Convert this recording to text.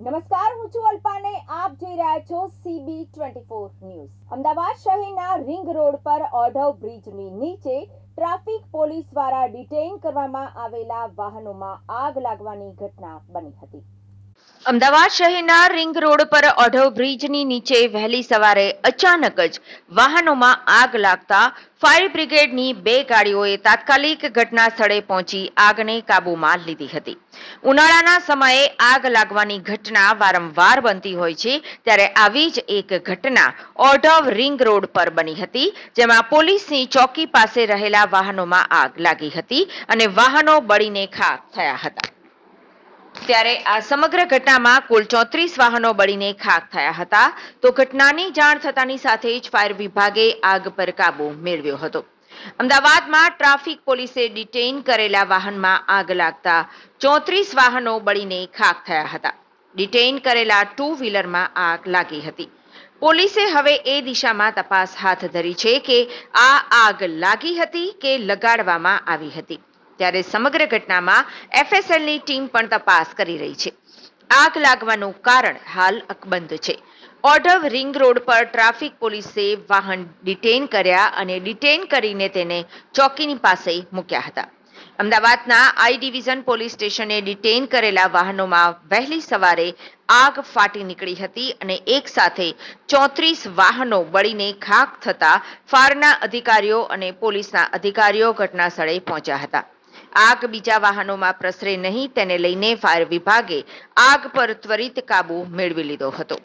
નમસ્કાર, હું છું અલ્પાને. આપ જોઈ રહ્યા છો CB twenty four news. Ahmedabad શહેરના રિંગ રોડ પર ઓઢવ બ્રિજની નીચે ટ્રાફિક પોલીસ દ્વારા ડિટેઇન કરવામાં આવેલા વાહનોમાં આગ લાગવાની ઘટના બની હતી. અમદાવાદ શહેરના રિંગ રોડ પર ઓઢવ બ્રિજની નીચે વહેલી સવારે અચાનક જ વાહનોમાં આગ લાગતા ફાયર બ્રિગેડની બે ગાડીઓએ તાત્કાલિક ઘટના સ્થળે પહોંચી આગને કાબૂમાં લીધી હતી. ઉનાળાના સમયે આગ લાગવાની ઘટના વારંવાર બનતી હોય છે, ત્યારે આવી જ એક ઘટના ઓઢવ રિંગ રોડ પર બની હતી, જેમાં પોલીસની ચોકી પાસે રહેલા વાહનોમાં આગ લાગી હતી અને વાહનો બળીને ખાક થયા હતા. ત્યારે આ સમગ્ર ઘટનામાં કુલ ચોત્રીસ વાહનો બળીને ખાક થયા હતા. તો ઘટનાની જાણ થતાની સાથે જ ફાયર વિભાગે આગ પર કાબુ મેળવ્યો હતો. અમદાવાદમાં ટ્રાફિક પોલીસે ડિટેઇન કરેલા વાહનમાં આગ લાગતા ચોત્રીસ વાહનો બળીને ખાક થયા હતા. ડિટેઇન કરેલા ટુ વ્હીલરમાં આગ લાગી હતી. પોલીસે હવે એ દિશામાં તપાસ હાથ ધરી છે કે આ આગ લાગી હતી કે લગાડવામાં આવી હતી. ત્યારે સમગ્ર ઘટનામાં એફએસએલની ટીમ પણ તપાસ કરી રહી છે. આગ લાગવાનું કારણ હાલ અકબંધ છે. ઓઢવ રિંગ રોડ પર ટ્રાફિક પોલીસે વાહન ડિટેન કર્યા અને ડિટેન કરીને તેને ચોકીની પાસે મૂક્યા હતા. અમદાવાદના આઈ ડિવિઝન પોલીસ સ્ટેશને ડિટેન કરેલા વાહનોમાં વહેલી સવારે આગ ફાટી નીકળી હતી અને એક સાથે ચોત્રીસ વાહનો બળીને ખાક થતા ફારના અધિકારીઓ અને પોલીસના અધિકારીઓ ઘટના સ્થળે પહોંચ્યા હતા. આગ બીજા વાહનોમાં પ્રસરે નહીં, તેને લઈને ફાયર વિભાગે આગ પર ત્વરિત કાબુ મેળવી લીધો હતો.